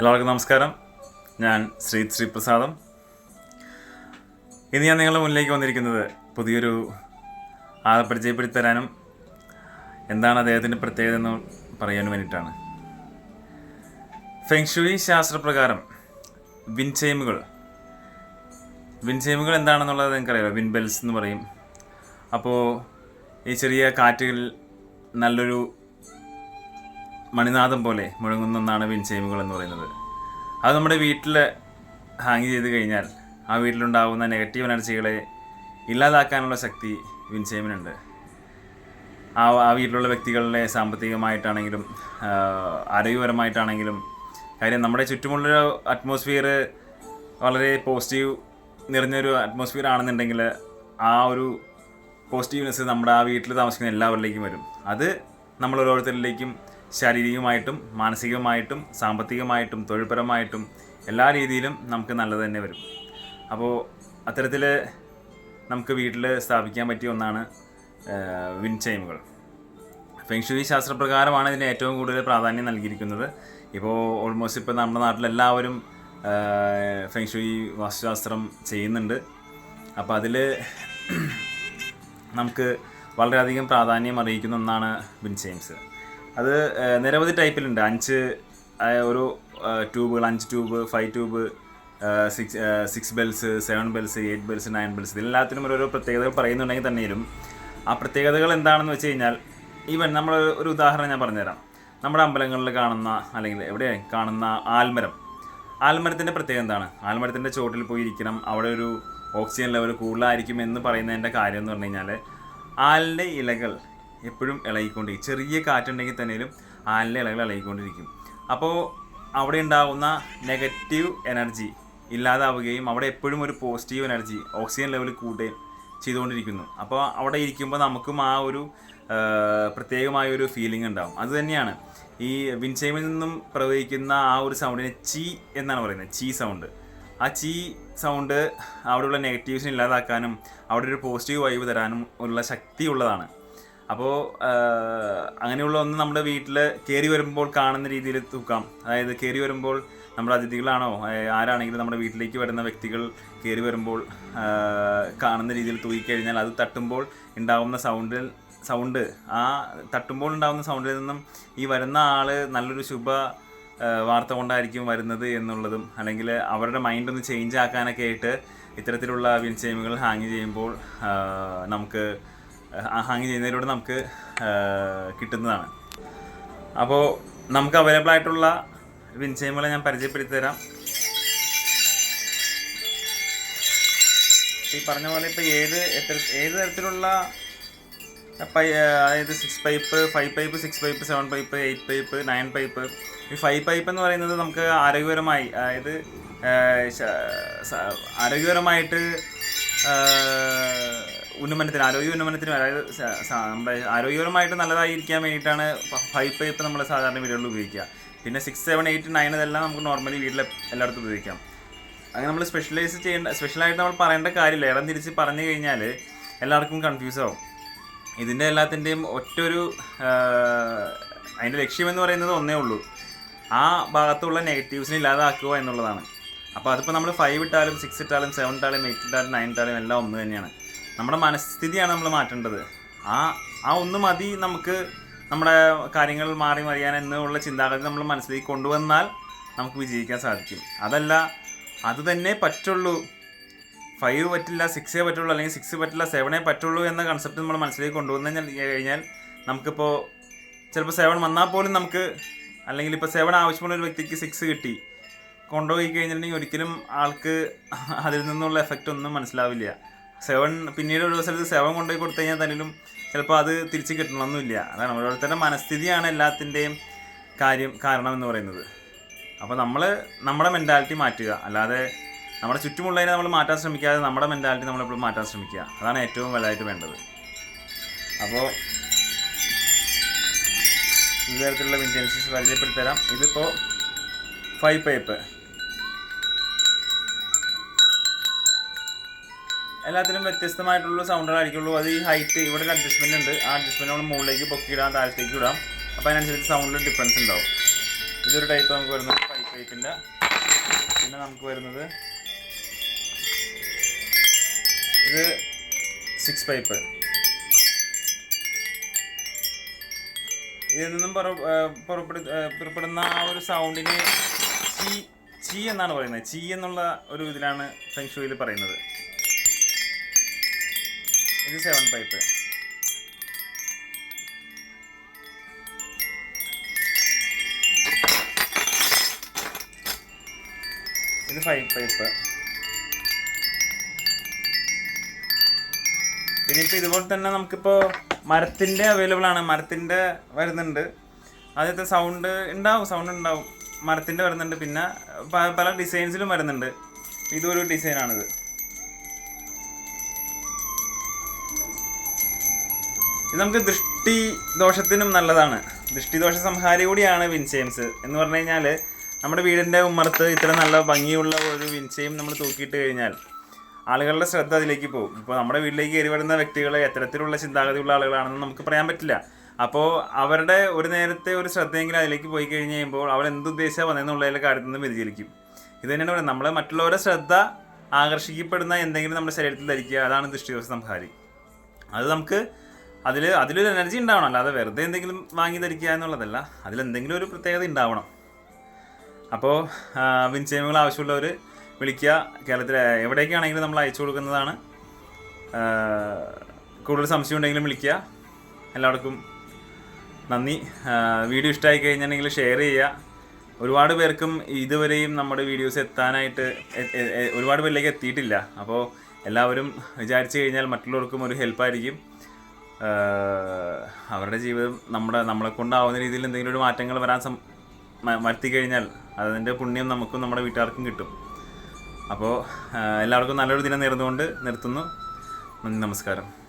എല്ലാവർക്കും നമസ്കാരം. ഞാൻ ശ്രീ ശ്രീപ്രസാദം. ഇന്ന് ഞാൻ നിങ്ങളുടെ മുന്നിലേക്ക് വന്നിരിക്കുന്നത് പുതിയൊരു ആളെ പരിചയപ്പെടുത്തി തരാനും എന്താണ് അദ്ദേഹത്തിന്റെ പ്രത്യേകത എന്ന് പറയാനും വേണ്ടിയിട്ടാണ്. ഫെങ്ഷുയി ശാസ്ത്രപ്രകാരം വിൻചെയിമുകൾ. വിൻചെയിമുകൾ എന്താണെന്നുള്ളത് നിങ്ങൾക്കറിയാലോ വിൻബെൽസ് എന്ന് പറയും. അപ്പോൾ ഈ ചെറിയ കാറ്റുകളിൽ നല്ലൊരു മണിനാഥം പോലെ മുഴങ്ങുന്ന ഒന്നാണ് വിൻസേമുകൾ എന്ന് പറയുന്നത്. അത് നമ്മുടെ വീട്ടിൽ ഹാങ് ചെയ്ത് കഴിഞ്ഞാൽ ആ വീട്ടിലുണ്ടാകുന്ന നെഗറ്റീവ് എനർജികളെ ഇല്ലാതാക്കാനുള്ള ശക്തി വിൻസേമിനുണ്ട് ആ ആ വീട്ടിലുള്ള വ്യക്തികളുടെ സാമ്പത്തികമായിട്ടാണെങ്കിലും ആരോഗ്യപരമായിട്ടാണെങ്കിലും കാര്യം നമ്മുടെ ചുറ്റുമുള്ള അറ്റ്മോസ്ഫിയർ വളരെ പോസിറ്റീവ് നിറഞ്ഞൊരു അറ്റ്മോസ്ഫിയർ ആണെന്നുണ്ടെങ്കിൽ ആ ഒരു പോസിറ്റീവ്നെസ് നമ്മുടെ ആ വീട്ടിൽ താമസിക്കുന്ന എല്ലാവരിലേക്കും വരും. അത് നമ്മൾ ഓരോരുത്തരിലേക്കും ശാരീരികമായിട്ടും മാനസികമായിട്ടും സാമ്പത്തികമായിട്ടും തൊഴിൽപരമായിട്ടും എല്ലാ രീതിയിലും നമുക്ക് നല്ലത് തന്നെ വരും. അപ്പോൾ അത്തരത്തിൽ നമുക്ക് വീട്ടിൽ സ്ഥാപിക്കാൻ പറ്റിയ ഒന്നാണ് വിൻ ചൈമുകൾ ഫെങ്ഷുയി ശാസ്ത്രപ്രകാരമാണ് ഇതിന് ഏറ്റവും കൂടുതൽ പ്രാധാന്യം നൽകിയിരിക്കുന്നത്. ഇപ്പോൾ ഓൾമോസ്റ്റ് ഇപ്പോൾ നമ്മുടെ നാട്ടിലെല്ലാവരും ഫെങ്ഷുവി വാസ്തുശാസ്ത്രം ചെയ്യുന്നുണ്ട്. അപ്പോൾ അതിൽ നമുക്ക് വളരെയധികം പ്രാധാന്യം അറിയിക്കുന്ന ഒന്നാണ് വിൻ ചെയിംസ്. അത് നിരവധി ടൈപ്പിലുണ്ട്. അഞ്ച് ഒരു ട്യൂബുകൾ അഞ്ച് tube five tube six six bells seven bells eight bells nine bells. ഇതിലെല്ലാത്തിനും ഓരോ പ്രത്യേകതകൾ പറയുന്നുണ്ടെങ്കിൽ തന്നെയും ആ പ്രത്യേകതകൾ എന്താണെന്ന് വെച്ച് കഴിഞ്ഞാൽ ഈവൻ നമ്മൾ ഒരു ഉദാഹരണം ഞാൻ പറഞ്ഞുതരാം. നമ്മുടെ അമ്പലങ്ങളിൽ കാണുന്ന അല്ലെങ്കിൽ എവിടെ കാണുന്ന ആൽമരം. ആൽമരത്തിന്റെ പ്രത്യേകത എന്താണ്? ആൽമരത്തിന്റെ ചോട്ടിൽ പോയി ഇരിക്കണം. അവിടെ ഒരു ഓക്സിജൻ ലെവൽ കൂടുതലായിരിക്കും എന്ന് പറയുന്നതിന്റെ കാര്യം എന്ന് പറഞ്ഞു കഴിഞ്ഞാൽ ആലിന്റെ ഇലകൾ എപ്പോഴും ഇളകിക്കൊണ്ടിരിക്കും ചെറിയ കാറ്റുണ്ടെങ്കിൽ തന്നെയും ആലിന്റെ ഇലകൾ ഇളകിക്കൊണ്ടിരിക്കും. അപ്പോൾ അവിടെ ഉണ്ടാകുന്ന നെഗറ്റീവ് എനർജി ഇല്ലാതാവുകയും അവിടെ എപ്പോഴും ഒരു പോസിറ്റീവ് എനർജി ഓക്സിജൻ ലെവൽ കൂടുകയും ചെയ്തുകൊണ്ടിരിക്കുന്നു. അപ്പോൾ അവിടെ ഇരിക്കുമ്പോൾ നമുക്കും ആ ഒരു പ്രത്യേകമായ ഒരു ഫീലിംഗ് ഉണ്ടാവും. അത് തന്നെയാണ്. ഈ വിൻചൈമിൽ നിന്നും പ്രവഹിക്കുന്ന ആ ഒരു സൗണ്ടിനെ ചീ എന്നാണ് പറയുന്നത്. ചീ സൗണ്ട് ആ ചീ സൗണ്ട് അവിടെയുള്ള നെഗറ്റീവ്സിനെ ഇല്ലാതാക്കാനും അവിടെ ഒരു പോസിറ്റീവ് വൈബ് തരാനും ഉള്ള ശക്തി ഉള്ളതാണ്. അപ്പോൾ അങ്ങനെയുള്ള ഒന്ന് നമ്മുടെ വീട്ടിൽ കയറി വരുമ്പോൾ കാണുന്ന രീതിയിൽ തൂക്കാം. അതായത് കയറി വരുമ്പോൾ നമ്മുടെ അതിഥികളാണോ ആരാണെങ്കിലും നമ്മുടെ വീട്ടിലേക്ക് വരുന്ന വ്യക്തികൾ കയറി വരുമ്പോൾ കാണുന്ന രീതിയിൽ തൂക്കിക്കഴിഞ്ഞാൽ അത് തട്ടുമ്പോൾ ഉണ്ടാകുന്ന സൗണ്ടിൽ സൗണ്ട് ആ തട്ടുമ്പോൾ ഉണ്ടാകുന്ന സൗണ്ടിൽ നിന്നും ഈ വരുന്ന ആൾ നല്ലൊരു ശുഭ വാർത്ത കൊണ്ടായിരിക്കും വരുന്നത് എന്നുള്ളതും അല്ലെങ്കിൽ അവരുടെ മൈൻഡ് ഒന്ന് ചേഞ്ച് ആക്കാനൊക്കെ ആയിട്ട് ഇത്തരത്തിലുള്ള വിൻസൈമുകൾ ഹാങ് ചെയ്യുമ്പോൾ നമുക്ക് ഹാങ് ചെയ്യുന്നതിലൂടെ നമുക്ക് കിട്ടുന്നതാണ്. അപ്പോൾ നമുക്ക് അവൈലബിൾ ആയിട്ടുള്ള വിൻസൈമുകളെ ഞാൻ പരിചയപ്പെടുത്തി തരാം ഈ പറഞ്ഞ പോലെ ഇപ്പോൾ ഏത് എത്ര ഏത് തരത്തിലുള്ള പൈ അതായത് six pipe five pipe six pipe seven pipe eight pipe nine pipe ഈ ഫൈവ് പൈപ്പ് എന്ന് പറയുന്നത് നമുക്ക് ആരോഗ്യപരമായി അതായത് ആരോഗ്യപരമായിട്ട് ഉന്നമനത്തിന് ആരോഗ്യ ഉന്നമനത്തിന് നമ്മുടെ ആരോഗ്യപരമായിട്ട് നല്ലതായിരിക്കാൻ വേണ്ടിയിട്ടാണ് ഫൈവ് പൈപ്പ് നമ്മൾ സാധാരണ വീടുകളിൽ ഉപയോഗിക്കുക. പിന്നെ സിക്സ് സെവൻ എയ്റ്റ് നയൻ ഇതെല്ലാം നമുക്ക് നോർമലി വീട്ടിൽ എല്ലായിടത്തും ഉപയോഗിക്കാം. അങ്ങനെ നമ്മൾ സ്പെഷ്യലൈസ് ചെയ്യേണ്ട സ്പെഷ്യലായിട്ട് നമ്മൾ പറയേണ്ട കാര്യമില്ല. ഇടം തിരിച്ച് പറഞ്ഞു കഴിഞ്ഞാൽ എല്ലാവർക്കും കൺഫ്യൂസ് ആവും. ഇതിന്റെ എല്ലാത്തിന്റെയും ഒറ്റൊരു അതിന്റെ ലക്ഷ്യമെന്ന് പറയുന്നത് ഒന്നേ ഉള്ളൂ. ആ ഭാഗത്തുള്ള നെഗറ്റീവ്സിനെ ഇല്ലാതാക്കുക എന്നുള്ളതാണ്. അപ്പോൾ അതിപ്പോൾ നമ്മൾ ഫൈവ് ഇട്ടാലും സിക്സ് ഇട്ടാലും സെവൻ ഇട്ടാലും എയ്റ്റ് ഇട്ടാലും നയൻ ഇട്ടാലും എല്ലാം ഒന്ന് തന്നെയാണ്. നമ്മുടെ മനസ്ഥിതിയാണ് നമ്മൾ മാറ്റേണ്ടത്. ആ ആ ഒന്ന് മതി നമുക്ക് നമ്മുടെ കാര്യങ്ങൾ മാറി മറിയാൻ എന്നുള്ള ചിന്താഗതി നമ്മൾ മനസ്സിലേക്ക് കൊണ്ടുവന്നാൽ നമുക്ക് വിജയിക്കാൻ സാധിക്കും. അതല്ല അത് തന്നെ പറ്റുള്ളൂ. ഫൈവ് പറ്റില്ല സിക്സേ പറ്റുള്ളൂ അല്ലെങ്കിൽ സിക്സ് പറ്റില്ല സെവനേ പറ്റുള്ളൂ എന്ന കൺസെപ്റ്റ് നമ്മൾ മനസ്സിലേക്ക് കൊണ്ടുവന്നു കഴിഞ്ഞാൽ- നമുക്കിപ്പോൾ ചിലപ്പോൾ സെവൻ വന്നാൽ പോലും നമുക്ക് അല്ലെങ്കിൽ ഇപ്പോൾ സെവൻ ആവശ്യമുള്ള ഒരു വ്യക്തിക്ക് സിക്സ് കിട്ടി. കൊണ്ടുപോയി കഴിഞ്ഞിട്ടുണ്ടെങ്കിൽ ഒരിക്കലും ആൾക്ക് അതിൽ നിന്നുള്ള എഫക്റ്റ് ഒന്നും മനസ്സിലാവില്ല. സെവൻ പിന്നീട് ഒരു സ്ഥലത്ത് സെവൻ കൊണ്ടുപോയി കൊടുത്തു കഴിഞ്ഞാൽ തന്നെ ചിലപ്പോൾ അത് തിരിച്ച് കിട്ടണമെന്നില്ല. അതാണ് ഓരോരുത്തരുടെ മനസ്ഥിതിയാണ് എല്ലാത്തിന്റെയും കാര്യം കാരണം എന്ന് പറയുന്നത്. അപ്പോൾ നമ്മൾ നമ്മുടെ മെന്റാലിറ്റി മാറ്റുക. അല്ലാതെ നമ്മുടെ ചുറ്റുമുള്ളതിനെ നമ്മൾ മാറ്റാൻ ശ്രമിക്കാതെ നമ്മുടെ മെന്റാലിറ്റി നമ്മളെപ്പോഴും മാറ്റാൻ ശ്രമിക്കുക. അതാണ് ഏറ്റവും വലുതായിട്ട് വേണ്ടത്. അപ്പോൾ ഇത്തരത്തിലുള്ള വിന്റൻസീസ് പരിചയപ്പെടുത്തരാം ഇതിപ്പോൾ ഫൈവ് പൈപ്പ് എല്ലാത്തിനും വ്യത്യസ്തമായിട്ടുള്ള സൗണ്ടുകളായിരിക്കുള്ളൂ. അത് ഈ ഹൈറ്റ് ഇവിടെ ഒരു അഡ്ജസ്റ്റ്മെന്റ് ഉണ്ട്. ആ അഡ്ജസ്റ്റ്മെന്റ് നമ്മൾ മുകളിലേക്ക് പൊക്കിയിടാം താഴത്തേക്ക് ഇടാം. അപ്പോൾ അതിനനുസരിച്ച് സൗണ്ടിൽ ഡിഫറൻസ് ഉണ്ടാവും. ഇതൊരു ടൈപ്പ് നമുക്ക് വരുന്നത് പൈപ്പ് പൈപ്പിന്റെ പിന്നെ നമുക്ക് വരുന്നത് ഇത് സിക്സ് പൈപ്പ് ഇതിൽ നിന്നും പുറ പുറപ്പെടു പുറപ്പെടുന്ന ആ ഒരു സൗണ്ടിന് ചീ ചീ എന്നാണ് പറയുന്നത്. ചീ എന്നുള്ള ഒരു ഇതിലാണ് ഫെങ്ഷുയിൽ പറയുന്നത്. ഇത് സെവൻ പൈപ്പ് ഇത് ഫൈവ് പൈപ്പ് പിന്നെ ഇപ്പൊ ഇതുപോലെ തന്നെ നമുക്കിപ്പോ മരത്തിന്റെ അവൈലബിൾ ആണ്. മരത്തിന്റെ വരുന്നുണ്ട്. ആദ്യത്തെ സൗണ്ട് ഉണ്ടാവും. സൗണ്ട് ഉണ്ടാവും. മരത്തിന്റെ വരുന്നുണ്ട്. പിന്നെ പല ഡിസൈൻസിലും വരുന്നുണ്ട്. ഇതൊരു ഡിസൈനാണിത് ഇത് നമുക്ക് ദൃഷ്ടി ദോഷത്തിനും നല്ലതാണ്. ദൃഷ്ടി ദോഷ സംഹാരി കൂടിയാണ് വിൻസെയിംസ്. എന്ന് പറഞ്ഞു കഴിഞ്ഞാൽ നമ്മുടെ വീടിന്റെ ഉമ്മറത്ത് ഇത്ര നല്ല ഭംഗിയുള്ള ഒരു വിൻസേം നമ്മൾ തൂക്കിയിട്ട് കഴിഞ്ഞാൽ ആളുകളുടെ ശ്രദ്ധ അതിലേക്ക് പോകും. ഇപ്പോൾ നമ്മുടെ വീട്ടിലേക്ക് കയറി വരുന്ന വ്യക്തികൾ എത്തരത്തിലുള്ള ചിന്താഗതിയുള്ള ആളുകളാണെന്ന് നമുക്ക് പറയാൻ പറ്റില്ല. അപ്പോൾ അവരുടെ ഒരു നേരത്തെ ഒരു ശ്രദ്ധയെങ്കിലും അതിലേക്ക് പോയി കഴിഞ്ഞ് കഴിയുമ്പോൾ അവർ എന്തുദ്ദേശമാണ് വന്നതെന്നുള്ളതിലെ കാര്യത്തിൽ നിന്ന് വ്യതിചലിക്കും. ഇത് തന്നെയാണ് പറയുന്നത്. നമ്മൾ മറ്റുള്ളവരുടെ ശ്രദ്ധ ആകർഷിക്കപ്പെടുന്ന എന്തെങ്കിലും നമ്മുടെ ശരീരത്തിൽ ധരിക്കുക അതാണ് ദൃഷ്ടിദോഷ സംഹാരി അത് നമുക്ക് അതിൽ അതിലൊരു എനർജി ഉണ്ടാവണം. അല്ലാതെ വെറുതെ എന്തെങ്കിലും വാങ്ങി ധരിക്കുക എന്നുള്ളതല്ല. അതിലെന്തെങ്കിലും ഒരു പ്രത്യേകത ഉണ്ടാവണം. അപ്പോൾ വിൻചേമുകൾ ആവശ്യമുള്ളവർ വിളിക്കുക കേരളത്തിൽ എവിടേക്കാണെങ്കിലും നമ്മൾ അയച്ചു കൊടുക്കുന്നതാണ്. കൂടുതൽ സംശയം ഉണ്ടെങ്കിലും വിളിക്കുക എല്ലാവർക്കും നന്ദി. വീഡിയോ ഇഷ്ടമായി കഴിഞ്ഞിട്ടുണ്ടെങ്കിൽ ഷെയർ ചെയ്യുക. ഒരുപാട് പേർക്കും ഇതുവരെയും നമ്മുടെ വീഡിയോസ് എത്താനായിട്ട് ഒരുപാട് പേരിലേക്ക് എത്തിയിട്ടില്ല. അപ്പോൾ എല്ലാവരും വിചാരിച്ചു കഴിഞ്ഞാൽ മറ്റുള്ളവർക്കും ഒരു ഹെൽപ്പായിരിക്കും അവരുടെ ജീവിതം നമ്മുടെ നമ്മളെ കൊണ്ടാവുന്ന രീതിയിൽ എന്തെങ്കിലും ഒരു മാറ്റങ്ങൾ വരാൻ സം വരുത്തി കഴിഞ്ഞാൽ അതിന്റെ പുണ്യം നമുക്കും നമ്മുടെ വീട്ടുകാർക്കും കിട്ടും. അപ്പോൾ എല്ലാവർക്കും നല്ലൊരു ദിനം നേർന്നുകൊണ്ട് നിർത്തുന്നു. നന്ദി നമസ്കാരം.